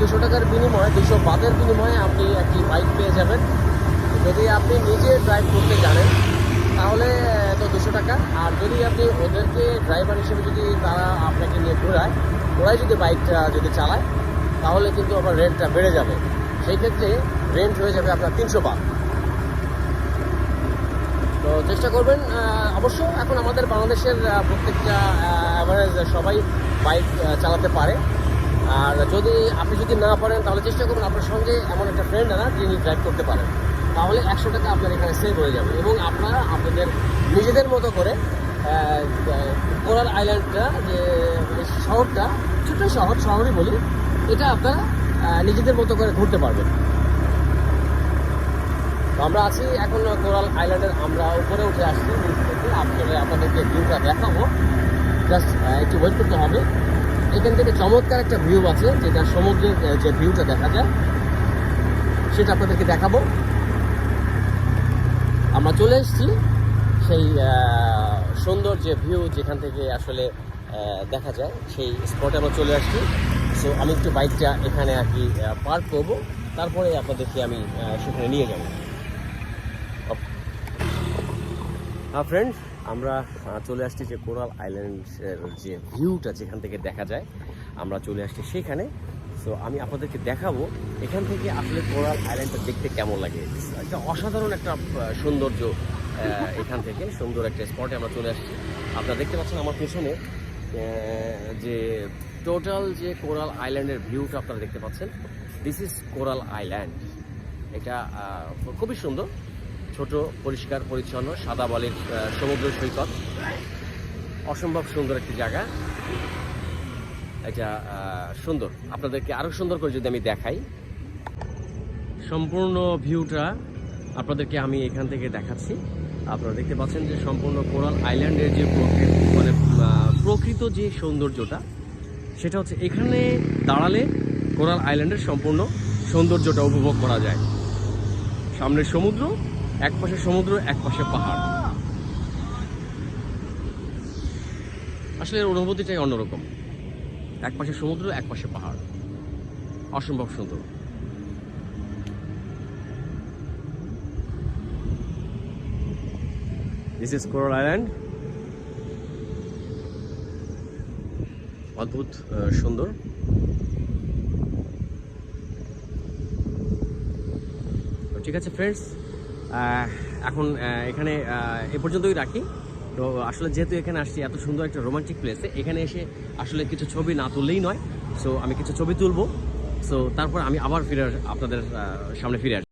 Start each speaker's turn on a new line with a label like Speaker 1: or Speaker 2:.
Speaker 1: দুশো টাকার বিনিময়ে, দুশো বাদের বিনিময়ে আপনি একটি বাইক পেয়ে যাবেন। যদি আপনি নিজে ড্রাইভ করতে জানেন, তাহলে তো দুশো টাকা। আর যদি আপনি ওদেরকে ড্রাইভার হিসেবে যদি তারা আপনাকে নিয়ে ঘোরায়, ওরাই যদি বাইকটা যদি চালায়, তাহলে কিন্তু আপনার রেন্টটা বেড়ে যাবে। সেই ক্ষেত্রে রেন্ট হয়ে যাবে আপনার তিনশো বাদ। তো চেষ্টা করবেন অবশ্য এখন আমাদের বাংলাদেশের প্রত্যেকটা অ্যাভারেজ সবাই বাইক চালাতে পারে। আর যদি আপনি যদি না পারেন, তাহলে চেষ্টা করবেন আপনার সঙ্গে এমন একটা ফ্রেন্ড আনা যিনি ড্রাইভ করতে পারেন। তাহলে একশো টাকা আপনার এখানে সেভ হয়ে যাবে এবং আপনারা আপনাদের নিজেদের মতো করে কোরাল আইল্যান্ডটা যে শহরটা ছোটো শহর, শহরই বলি, এটা আপনারা নিজেদের মতো করে ঘুরতে পারবেন। আমরা আছি এখন কোরাল আইল্যান্ডের আমরা উপরে উঠে আসছি। আপনাদেরকে ভিউটা দেখাবো। জাস্ট একটু ওয়েট করতে হবে। এখান থেকে চমৎকার একটা ভিউ আছে, যেটা সমুদ্রের যে ভিউটা দেখা যায়, সেটা আপনাদেরকে দেখাবো। আমরা চলে এসেছি সেই সুন্দর যে ভিউ যেখান থেকে আসলে দেখা যায়, সেই স্পটে আমরা চলে আসছি। সো আমি একটু বাইকটা এখানে আর কি পার্ক করব। তারপরে আপনাদেরকে আমি সেখানে নিয়ে যাব হ্যাঁ ফ্রেন্ড আমরা চলে আসছি যে কোরাল আইল্যান্ডের যে ভিউটা যেখান থেকে দেখা যায়, আমরা চলে আসছি সেখানে। সো আমি আপনাদেরকে দেখাবো এখান থেকে আসলে কোরাল আইল্যান্ডটা দেখতে কেমন লাগে। একটা অসাধারণ একটা সৌন্দর্য এখান থেকে, সুন্দর একটা স্পটে আমরা চলে আসছি। আপনারা দেখতে পাচ্ছেন আমার পেছনে যে টোটাল যে কোরাল আইল্যান্ডের ভিউটা আপনারা দেখতে পাচ্ছেন দিস ইজ কোরাল আইল্যান্ড। এটা খুবই সুন্দর। ছোট, পরিষ্কার, পরিচ্ছন্ন, সাদা বালির সমুদ্র সৈকত। অসম্ভব সুন্দর একটি জায়গা। এটা সুন্দর। আপনাদেরকে আরও সুন্দর করে যদি আমি দেখাই। সম্পূর্ণ ভিউটা আপনাদেরকে আমি এখান থেকে দেখাচ্ছি। আপনারা দেখতে পাচ্ছেন যে সম্পূর্ণ কোরাল আইল্যান্ডের যে মানে প্রকৃত যে সৌন্দর্যটা, সেটা হচ্ছে এখানে দাঁড়ালে কোরাল আইল্যান্ডের সম্পূর্ণ সৌন্দর্যটা উপভোগ করা যায়। সামনে সমুদ্র এক পাশে সমুদ্র, এক পাশে পাহাড়। আসলে এর অনুভূতিটাই অন্যরকম। এক পাশে সমুদ্র, এক পাশে পাহাড়। অসম্ভব সুন্দর। দিস ইজ কোরাল আইল্যান্ড অদ্ভুত সুন্দর। ঠিক আছে ফ্রেন্ডস এখন এখানে এ পর্যন্তই রাখি। তো আসলে যেহেতু এখানে আসছি, এত সুন্দর একটা রোমান্টিক প্লেসে এখানে এসে আসলে কিছু ছবি না তুললেই নয়। সো আমি কিছু ছবি তুলবো। সো তারপর আমি আবার ফিরে আপনাদের সামনে ফিরে